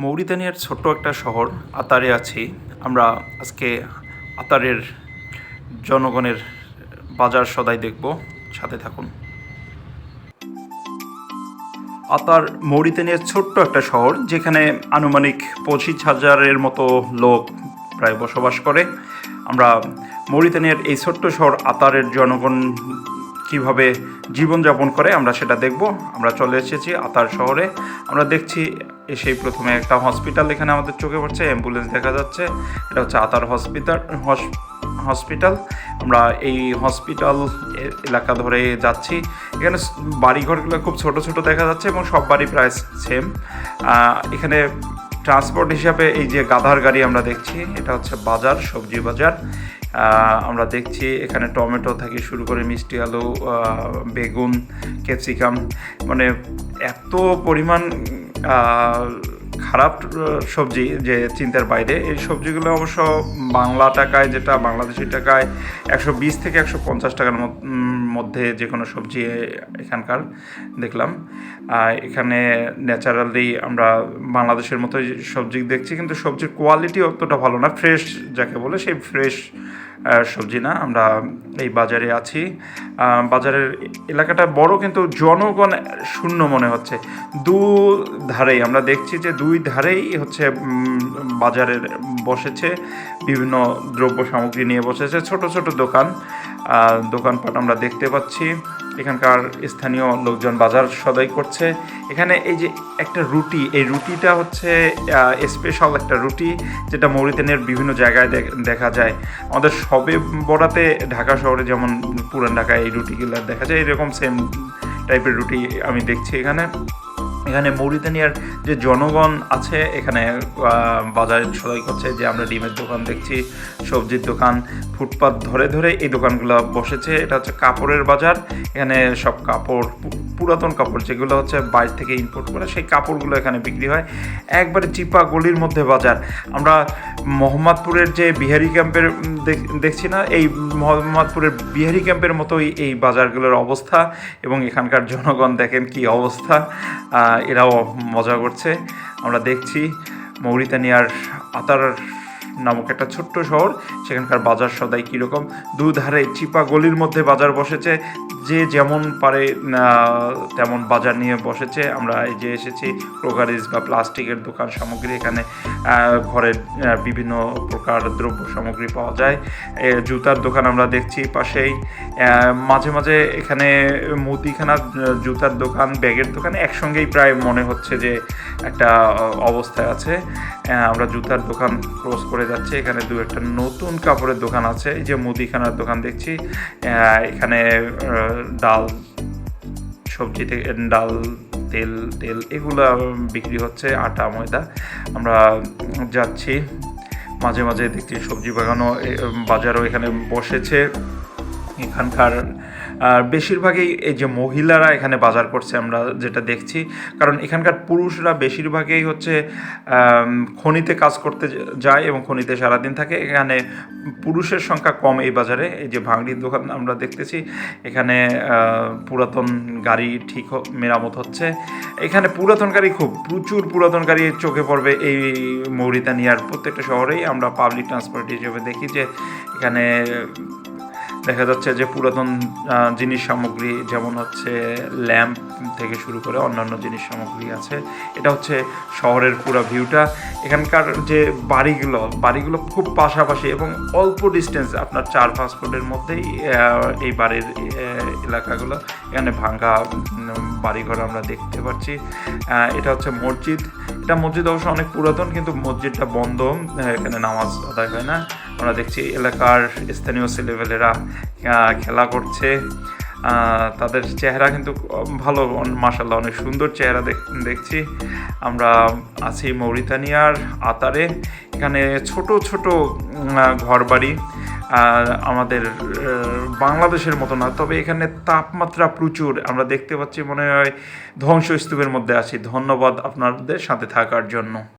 মৌরিতানিয়ার ছোট্ট একটা শহর আতারে আছি। আমরা আজকে আতারের জনগণের বাজার সদাই দেখব। সাথে থাকুন। আতার মৌরিতানিয়ার ছোট্ট একটা শহর, যেখানে আনুমানিক পঁচিশ হাজারের মতো লোক প্রায় বসবাস করে। আমরা মৌরিতানিয়ার এই ছোট্ট শহর আতারের জনগণ কীভাবে জীবনযাপন করে আমরা সেটা দেখব। আমরা চলে এসেছি আতার শহরে। আমরা দেখছি এসেই প্রথমে একটা হসপিটাল এখানে আমাদের চোখে পড়ছে অ্যাম্বুলেন্স দেখা যাচ্ছে। এটা হচ্ছে আতার হসপিটাল হসপিটাল আমরা এই হসপিটাল এলাকা ধরে যাচ্ছি। এখানে বাড়িঘরগুলো খুব ছোট ছোট দেখা যাচ্ছে এবং সব বাড়ি প্রায় সেম এখানে ট্রান্সপোর্ট হিসাবে এই যে গাধার গাড়ি আমরা দেখছি, এটা হচ্ছে বাজার, সবজি বাজার। আমরা দেখছি এখানে টমেটো থেকে শুরু করে মিষ্টি আলু বেগুন, ক্যাপসিকাম মানে এত পরিমাণ খারাপ সবজি যে চিন্তার বাইরে। এই সবজিগুলো অবশ্য বাংলা টাকায়, যেটা বাংলাদেশি টাকায় একশো বিশ থেকে একশো পঞ্চাশ টাকার মধ্যে যে কোনো সবজি এখানকার দেখলাম। এখানে ন্যাচারালি আমরা বাংলাদেশের মতো সবজি দেখছি, কিন্তু সবজির কোয়ালিটি অতটা ভালো না। ফ্রেশ যাকে বলে সেই ফ্রেশ সবজি না। আমরা এই বাজারে আছি। বাজারের এলাকাটা বড়, কিন্তু জনগণ শূন্য মনে হচ্ছে। দু ধারেই আমরা দেখছি যে দুই ধারেই হচ্ছে বাজারের বসেছে। বিভিন্ন দ্রব্য সামগ্রী নিয়ে বসেছে। ছোট ছোট দোকান। দোকানপাট আমরা দেখতে পাচ্ছি। এখানকার স্থানীয় লোকজন বাজার সদাই করছে। এখানে এই যে একটা রুটি, এই রুটিটা হচ্ছে স্পেশাল একটা রুটি যেটা মৌরিতানের বিভিন্ন জায়গায় দেখ- যায়। আমাদের সবে বড়াতে ঢাকা শহরে যেমন পুরান ঢাকায় এই রুটিগুলো দেখা যায়, এরকম সেম টাইপের রুটি আমি দেখছি এখানে। এখানে মৌরিতানিয়ার যে জনগণ আছে, এখানে বাজারে সদাই করছে যে আমরা ডিমের দোকান দেখছি, সবজির দোকান, ফুটপাত ধরে ধরে এই দোকানগুলো বসেছে। এটা হচ্ছে কাপড়ের বাজার। এখানে সব কাপড় পুরাতন কাপড়, যেগুলো হচ্ছে বাইরে থেকে ইম্পোর্ট করে সেই কাপড়গুলো এখানে বিক্রি হয়। একবারে চিপা গলির মধ্যে বাজার। আমরা মোহাম্মদপুরের যে বিহারি ক্যাম্পের দেখ- দেখছি না, এই মোহাম্মদপুরের বিহারি ক্যাম্পের মতোই এই বাজারগুলোর অবস্থা এবং এখানকার জনগণ দেখেন কি অবস্থা। এরাও মজা করছে। আমরা দেখছি মৌরিতানিয়ার আতার নামক একটা ছোট্ট শহর। সেখানকার বাজার সদাই কীরকম? দুধারে চিপা গলির মধ্যে বাজার বসেছে। যে যেমন পারে তেমন বাজার নিয়ে বসেছে। আমরা এই যে এসেছি, ক্রোকারিজ বা প্লাস্টিকের দোকান সামগ্রী এখানে ঘরের বিভিন্ন প্রকার দ্রব্য সামগ্রী পাওয়া যায়। জুতার দোকান আমরা দেখছি পাশেই। মাঝে মাঝে এখানে মুদিখানা জুতার দোকান, ব্যাগের দোকান একসঙ্গেই প্রায় মনে হচ্ছে যে একটা অবস্থায় আছে। আমরা জুতার দোকান ক্রস করে যাচ্ছি। এখানে দু একটা নতুন কাপড়ের দোকান আছে। এই যে মুদিখানার দোকান দেখছি। এখানে ডাল, সবজি থেকে, ডাল, তেল তেল এগুলো বিক্রি হচ্ছে, আটা, ময়দা। আমরা যাচ্ছি। মাঝে মাঝে দেখছি সবজি বাগানও বাজারও এখানে বসেছে। এখানকার আর বেশিরভাগই এই যে মহিলারা এখানে বাজার করছে আমরা যেটা দেখছি, কারণ এখানকার পুরুষরা বেশিরভাগই হচ্ছে খনিতে কাজ করতে যায় এবং খনিতে সারাদিন থাকে। এখানে পুরুষের সংখ্যা কম এই বাজারে। এই যে ভাঙড়ির দোকান আমরা দেখতেছি, এখানে পুরাতন গাড়ি ঠিক মেরামত হচ্ছে। এখানে পুরাতন গাড়ি খুব, প্রচুর পুরাতন গাড়ি চোখে পড়বে এই মৌরিতানিয়ার প্রত্যেকটা শহরেই। আমরা পাবলিক ট্রান্সপোর্ট হিসেবে দেখি যে এখানে দেখা যাচ্ছে যে পুরাতন জিনিস সামগ্রী যেমন হচ্ছে ল্যাম্প থেকে শুরু করে অন্যান্য জিনিস সামগ্রী আছে। এটা হচ্ছে শহরের পুরো ভিউটা। এখানকার যে বাড়িগুলো বাড়িগুলো খুব পাশাপাশি এবং অল্প ডিস্টেন্স আপনার চার, পাঁচ ফুটের মধ্যেই এই বাড়ির এলাকাগুলো। এখানে ভাঙ্গা বাড়িঘর আমরা দেখতে পাচ্ছি। এটা হচ্ছে মসজিদ। এটা মসজিদ অবশ্য অনেক পুরাতন, কিন্তু মসজিদটা বন্ধ। এখানে নামাজ আদায় হয় না। আমরা দেখছি এলাকার স্থানীয় ছেলেপেলেরা খেলা করছে। তাদের চেহারা কিন্তু ভালো মাসাল্লাহ অনেক সুন্দর চেহারা দেখ- দেখছি। আমরা আছি মৌরিতানিয়ার আতারে। এখানে ছোট ছোট ঘর বাড়ি আর আমাদের বাংলাদেশের মতো না, তবে এখানে তাপমাত্রা প্রচুর। আমরা দেখতে পাচ্ছি মনে হয় ধ্বংসস্তূপের মধ্যে আছি। ধন্যবাদ আপনাদের সাথে থাকার জন্য।